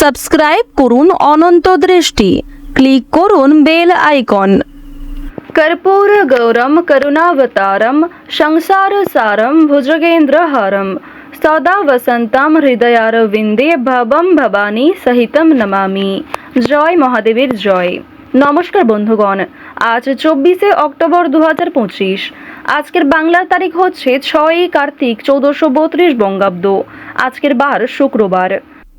Subscribe করুন অনন্ত দৃষ্টি। Click করুন বেল আইকন। কর্পূর গৌরম, করুণাবতারম সংসার সারম ভুজগেন্দ্রহারম। সদা বসন্তম হৃদয়ারবিন্দে ভবম ভবানী সহিতম নমামি। জয় মহাদেবের জয়। নমস্কার বন্ধুগণ, আজ চব্বিশে অক্টোবর দু হাজার পঁচিশ। আজকের বাংলা তারিখ হচ্ছে ছয়ই কার্তিক চৌদ্দশো বত্রিশ বঙ্গাব্দ। আজকের বার শুক্রবার।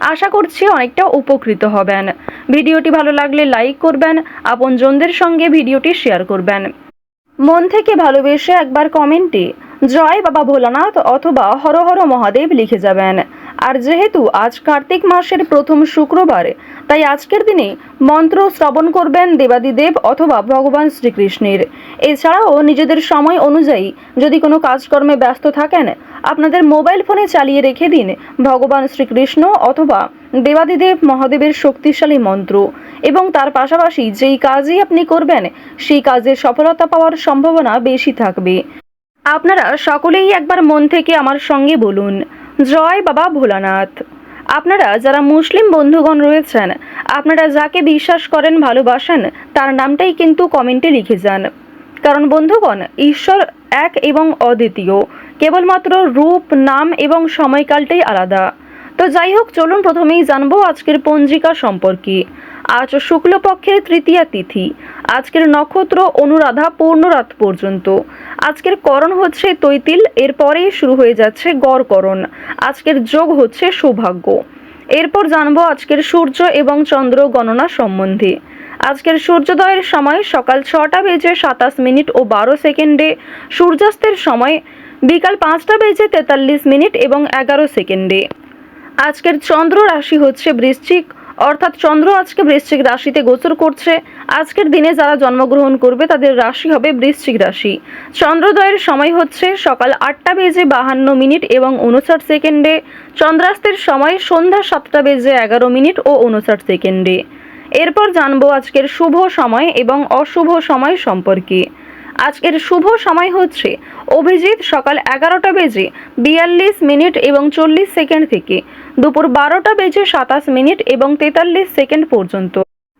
আশা করছি অনেকটা উপকৃত হবেন। ভিডিওটি ভালো লাগলে লাইক করবেন, আপনজনদের সঙ্গে ভিডিওটি শেয়ার করবেন। মন থেকে ভালোবেসে একবার কমেন্টে জয় বাবা ভোলানাথ অথবা হর হর মহাদেব লিখে যাবেন। আর যেহেতু আজ কার্তিক মাসের প্রথম শুক্রবার, তাই আজকের দিনে মন্ত্র শ্রবণ করবেন দেবাদিদেব অথবা ভগবান শ্রীকৃষ্ণের। এছাড়াও নিজেদের সময় অনুযায়ী যদি কোনো কাজকর্মে ব্যস্ত থাকেন, আপনাদের মোবাইল ফোনে চালিয়ে রেখে দিন ভগবান শ্রীকৃষ্ণ অথবা দেবাদিদেব মহাদেবের শক্তিশালী মন্ত্র। এবং তার পাশাপাশি যেই কাজই আপনি করবেন, সেই কাজের সফলতা পাওয়ার সম্ভাবনা বেশি থাকবে। আপনারা সকলেই একবার মন থেকে আমার সঙ্গে বলুন। জয় বাবা ভোলানাথ। আপনারা যারা মুসলিম বন্ধুগণ রয়েছেন, আপনারা যাকে বিশ্বাস করেন, ভালোবাসেন, তার নামটাই কিন্তু কমেন্টে লিখে যান। কারণ বন্ধুগণ, ঈশ্বর এক এবং অদ্বিতীয়। কেবলমাত্র রূপ, নাম এবং সময়কালটাই আলাদা। তো যাই হোক, চলুন প্রথমেই জানব আজকের পঞ্জিকা সম্পর্কে। আজ শুক্লপক্ষের তৃতীয়া তিথি। আজকের নক্ষত্র অনুরাধা পূর্ণরাত পর্যন্ত। আজকের করণ হচ্ছে তৈতিল এরপরেই শুরু হয়ে যাচ্ছে গড়করণ আজকের যোগ হচ্ছে সৌভাগ্য। এরপর জানব আজকের সূর্য এবং চন্দ্র গণনা সম্বন্ধে। আজকের সূর্যোদয়ের সময় সকাল ছটা বেজে সাতাশ মিনিট ও বারো সেকেন্ডে, সূর্যাস্তের সময় বিকাল পাঁচটা বেজে তেতাল্লিশ মিনিট এবং এগারো সেকেন্ডে। আজকের চন্দ্র রাশি হচ্ছে বৃশ্চিক। অর্থাৎ চন্দ্র আজকে বৃশ্চিক রাশিতে গোচর করছে। আজকের দিনে যারা জন্মগ্রহণ করবে, তাদের রাশি হবে বৃশ্চিক রাশি। চন্দ্রোদয়ের সময় হচ্ছে সকাল আটটা বেজে বাহান্ন মিনিট এবং উনষাট সেকেন্ডে। চন্দ্রাস্তের সময় সন্ধ্যা সাতটা বেজে এগারো মিনিট ও উনষাট সেকেন্ডে। এরপর জানব আজকের শুভ সময় এবং অশুভ সময় সম্পর্কে। আজকের শুভ সময় হচ্ছে অভিজিৎ সকাল এগারোটা বেজে বিয়াল্লিশ মিনিট এবং চল্লিশ সেকেন্ড থেকে। দুপুর বারোটা বেজে সাতাশ মিনিট এবং তেতাল্লিশ সেকেন্ড পর্যন্ত।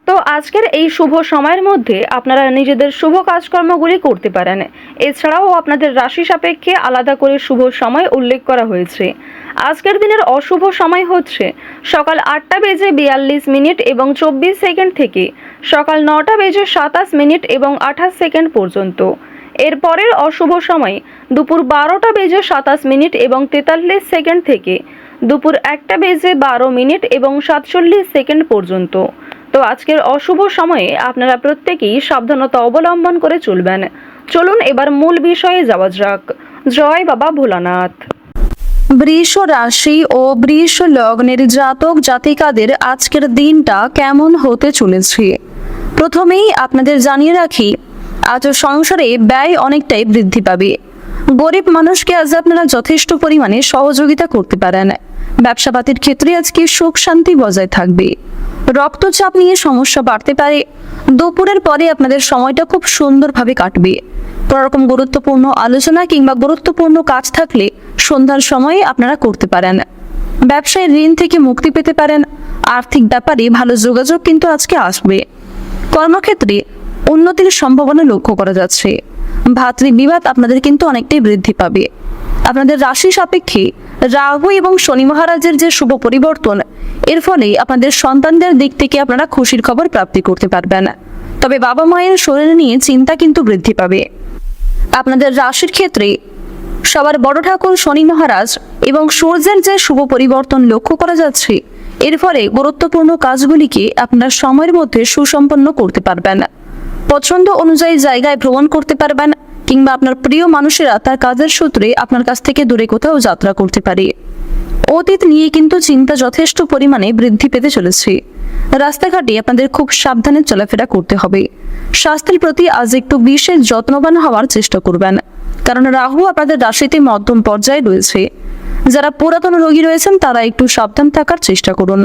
তো আজকের এই শুভ সময়ের মধ্যে আপনারা নিজেদের শুভ কাজকর্মগুলি করতে পারেন। এছাড়াও আপনাদের রাশি সাপেক্ষে আলাদা করে শুভ সময় উল্লেখ করা হয়েছে। আজকের দিনের অশুভ সময় হচ্ছে সকাল আটটা বেজে বিয়াল্লিশ মিনিট এবং চব্বিশ সেকেন্ড থেকে সকাল নটা বেজে সাতাশ মিনিট এবং আঠাশ সেকেন্ড পর্যন্ত। এরপরের অশুভ সময় দুপুর বারোটা বেজে সাতাশ মিনিট এবং তেতাল্লিশ সেকেন্ড থেকে দুপুর একটা বেজে বারো মিনিট এবং সাতচল্লিশ সেকেন্ড পর্যন্ত। তো আজকের অশুভ সময়ে আপনারা প্রত্যেকেই সাবধানতা অবলম্বন করে চলবেন। চলুন এবার মূল বিষয়ে যাওয়া যাক। জয় বাবা ভোলানাথ। বৃষ রাশি ও বৃষ লগ্নের জাতক জাতিকাদের আজকের দিনটা কেমন হতে চলেছে? প্রথমেই আপনাদের জানিয়ে রাখি, আজ সংসারে ব্যয় অনেকটাই বৃদ্ধি পাবে। গরিব মানুষকে আজ আপনারা যথেষ্ট পরিমাণে সহযোগিতা করতে পারেন। ব্যবসাপাতির ক্ষেত্রে আজকে সুখ শান্তি বজায় থাকবে। রক্তচাপ নিয়ে সমস্যা বাড়তে পারে। দুপুরের পরে আপনাদের সময়টা খুব সুন্দরভাবে কাটবে। কোনো রকম গুরুত্বপূর্ণ আলোচনা কিংবা গুরুত্বপূর্ণ কাজ থাকলে সন্ধ্যার সময়ে আপনারা করতে পারেন। ব্যবসায় ঋণ থেকে মুক্তি পেতে পারেন। আর্থিক ব্যাপারে ভালো যোগাযোগ কিন্তু আজকে আসবে। কর্মক্ষেত্রে উন্নতির সম্ভাবনা লক্ষ্য করা যাচ্ছে। ভাতৃবিবাদ আপনাদের কিন্তু অনেকটাই বৃদ্ধি পাবে। আপনাদের রাশি সাপেক্ষে রাহু এবং শনি মহারাজের যে শুভ পরিবর্তন, এর ফলে আপনাদের সন্তানদের দিক থেকে আপনারা খুশির খবর প্রাপ্তি করতে পারবেন। তবে বাবা মায়ের শরীর নিয়ে চিন্তা কিন্তু বৃদ্ধি পাবে। আপনাদের রাশির ক্ষেত্রে সবার বড় ঠাকুর শনি মহারাজ এবং সূর্যের যে শুভ পরিবর্তন লক্ষ্য করা যাচ্ছে, এর ফলে গুরুত্বপূর্ণ কাজগুলিকে আপনার সময়ের মধ্যে সুসম্পন্ন করতে পারবেন। পছন্দ অনুযায়ী জায়গায় ভ্রমণ করতে পারবেন কিংবা আপনার প্রিয় মানুষেরা তার কাজের সূত্রে আপনার কাছ থেকে দূরে কোথাও যাত্রা করতে পারে। অতীত নিয়ে কিন্তু চিন্তা যথেষ্ট পরিমাণে বৃদ্ধি পেতে চলেছে। রাস্তাঘাটে আপনাদের খুব সাবধানে চলাফেরা করতে হবে। স্বাস্থ্যের প্রতি আজ একটু বিশেষ যত্নবান হওয়ার চেষ্টা করবেন। কারণ রাহু আপনাদের রাশিতে মধ্যম পর্যায়ে রয়েছে। যারা পুরাতন রোগী রয়েছেন, তারা একটু সাবধান থাকার চেষ্টা করুন।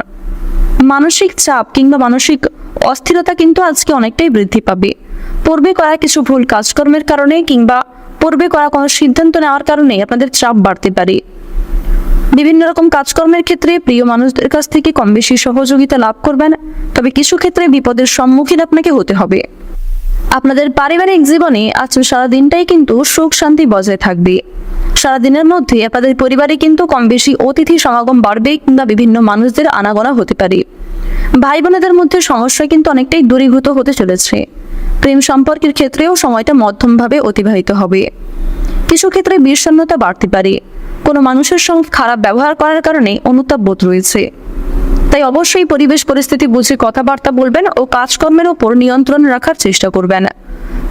মানসিক চাপ কিংবা মানসিক অস্থিরতা কিন্তু আজকে অনেকটাই বৃদ্ধি পাবে। পূর্বে করা কিছু ভুল কাজকর্মের কারণে কিংবা পূর্বে করা কোনো সিদ্ধান্ত নেওয়ার কারণে আপনাদের চাপ বাড়তে পারে। বিভিন্ন রকম কাজকর্মের ক্ষেত্রে প্রিয় মানুষদের কাছ থেকে কম বেশি সহযোগিতা লাভ করবেন, তবে কিছু ক্ষেত্রে বিপদের সম্মুখীন আপনাকে হতে হবে। আপনাদের পারিবারিক জীবনে আজ সারা দিনটাই কিন্তু সুখ শান্তি বজায় থাকবে। সারাদিনের মধ্যে আপনাদের পরিবারে কিন্তু কম বেশি অতিথি সমাগম বাড়বে কিংবা বিভিন্ন মানুষদের আনাগোনা হতে পারে। ভাই বোনেদের মধ্যে সমস্যা কিন্তু অনেকটাই দূরীভূত হতে চলেছে। প্রেম সম্পর্কের ক্ষেত্রেও সময়টা মধ্যমভাবে অতিবাহিত হবে। কিছু ক্ষেত্রে বিষণ্ণতা বাড়তে পারে। কোনো মানুষের সঙ্গে খারাপ ব্যবহার করার কারণে অনুতাপ বোধ রয়েছে। তাই অবশ্যই পরিবেশ পরিস্থিতি বুঝে কথাবার্তা বলবেন ও কাজকর্মের ওপর নিয়ন্ত্রণ রাখার চেষ্টা করবেন।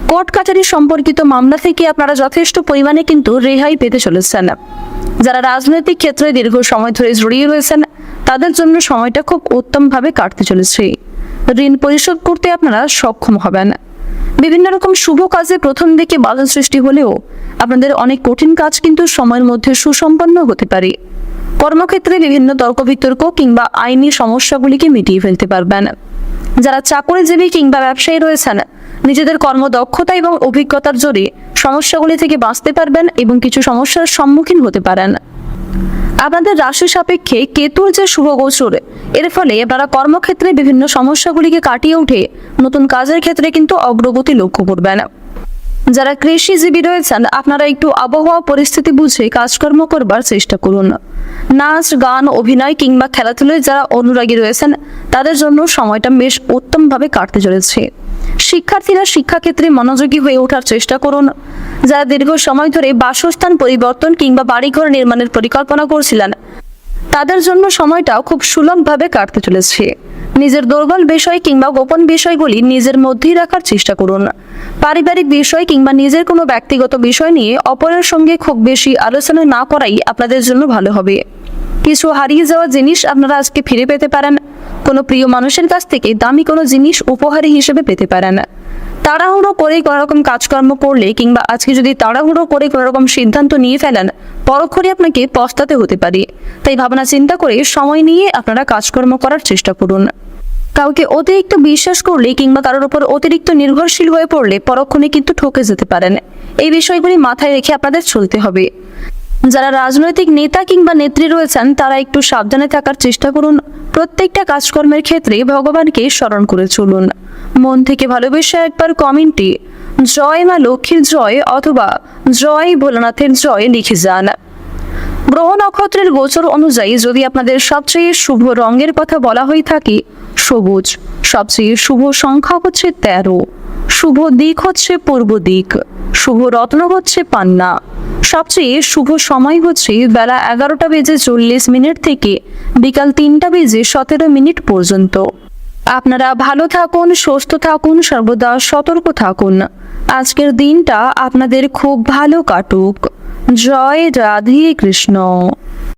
কোর্ট কাছারি সম্পর্কিত মামলা থেকে আপনারা যথেষ্ট পরিমাণে কিন্তু রেহাই পেতে চলেছেন। যারা রাজনৈতিক ক্ষেত্রে দীর্ঘ সময় ধরে জড়িয়ে রয়েছেন, তাদের জন্য সময়টা খুব উত্তমভাবে কাটতে চলেছে। ঋণ পরিশোধ করতে আপনারা সক্ষম হবেন। বিভিন্ন রকম শুভ কাজে প্রথম দিকে বাধা সৃষ্টি হলেও আপনাদের অনেক কঠিন কাজ কিন্তু সময়ের মধ্যে সুসম্পন্ন হতে পারে। কর্মক্ষেত্রে বিভিন্ন তর্ক বিতর্ক কিংবা আইনি সমস্যাগুলিকে মিটিয়ে ফেলতে পারবেন। যারা চাকরিজীবী কিংবা ব্যবসায়ী রয়েছেন, নিজেদের কর্মদক্ষতা এবং অভিজ্ঞতার জোরে সমস্যাগুলি থেকে বাঁচতে পারবেন এবং কিছু সমস্যার সম্মুখীন হতে পারেন। আপনাদের রাশি সাপেক্ষে কেতুর যে শুভ গোচর এর ফলে আপনারা কর্মক্ষেত্রে বিভিন্ন সমস্যাগুলিকে কাটিয়ে উঠে নতুন কাজের ক্ষেত্রে কিন্তু অগ্রগতি লক্ষ্য করবেন। যারা কৃষিজীবী রয়েছেন, আপনারা একটু আবহাওয়া পরিস্থিতি বুঝে কাজকর্ম করবার চেষ্টা করুন। নাচ, গান, অভিনয় কিংবা খেলাধুলায় যারা অনুরাগী রয়েছেন, তাদের জন্য সময়টা বেশ উত্তমভাবে কাটতে চলেছে। শিক্ষার্থীরা শিক্ষাক্ষেত্রে মনোযোগী হয়ে ওঠার চেষ্টা করুন। যারা দীর্ঘ সময় ধরে বাসস্থান পরিবর্তন কিংবা বাড়িঘর নির্মাণের পরিকল্পনা করছিলেন তাদের জন্য সময়টাও খুব সুলভভাবে কাটতে চলেছে। নিজের দুর্বল বিষয় কিংবা গোপন বিষয়গুলি নিজের মধ্যেই রাখার চেষ্টা করুন। পারিবারিক বিষয় কিংবা নিজের কোনো ব্যক্তিগত বিষয় নিয়ে অপরের সঙ্গে খুব বেশি আলোচনা না করাই আপনাদের জন্য ভালো হবে। কিছু হারিয়ে যাওয়া জিনিস আপনারা আজকে ফিরে পেতে পারেন। কোনো প্রিয় মানুষের কাছ থেকে দামি কোনো জিনিস উপহারী হিসেবে পেতে পারেন। তাড়াহুড়ো করে কোনো রকম কাজকর্ম করলে কিংবা আজকে যদি তাড়াহুড়ো করে কোনো রকম সিদ্ধান্ত নিয়ে ফেলেন পরক্ষণে আপনাকে পস্তাতে হতে পারে। তাই ভাবনা চিন্তা করে সময় নিয়ে আপনারা কাজকর্ম করার চেষ্টা করুন। কাউকে অতিরিক্ত বিশ্বাস করলে কিংবা কারোর উপর অতিরিক্ত নির্ভরশীল হয়ে পড়লে পরক্ষণে কিন্তু ঠকে যেতে পারেন। এই বিষয়গুলি মাথায় রেখে আপনাদের চলতে হবে। যারা রাজনৈতিক নেতা কিংবা নেত্রী রয়েছেন, তারা একটু সাবধানে থাকার চেষ্টা করুন। প্রত্যেকটা কাজকর্মের ক্ষেত্রে ভগবানকে স্মরণ করে চলুন। মন থেকে ভালোবেসে একবার কমেন্টে, জয় মা লক্ষ্মীর জয় অথবা, জয় ভোলানাথের জয় লিখে যান। গ্রহ নক্ষত্রের গোচর অনুযায়ী যদি আপনাদের সবচেয়ে শুভ রঙের কথা বলা হয়ে থাকে, সবুজ। সবচেয়ে শুভ সংখ্যা হচ্ছে তেরো। শুভ দিক হচ্ছে পূর্ব দিক। শুভ রত্ন হচ্ছে পান্না। সবচেয়ে শুভ সময় হচ্ছে বেলা এগারোটা বেজে চল্লিশ মিনিট থেকে বিকাল তিনটা বেজে সতেরো মিনিট পর্যন্ত। আপনারা ভালো থাকুন, সুস্থ থাকুন, সর্বদা সতর্ক থাকুন। আজকের দিনটা আপনাদের খুব ভালো কাটুক। জয় রাধে কৃষ্ণ।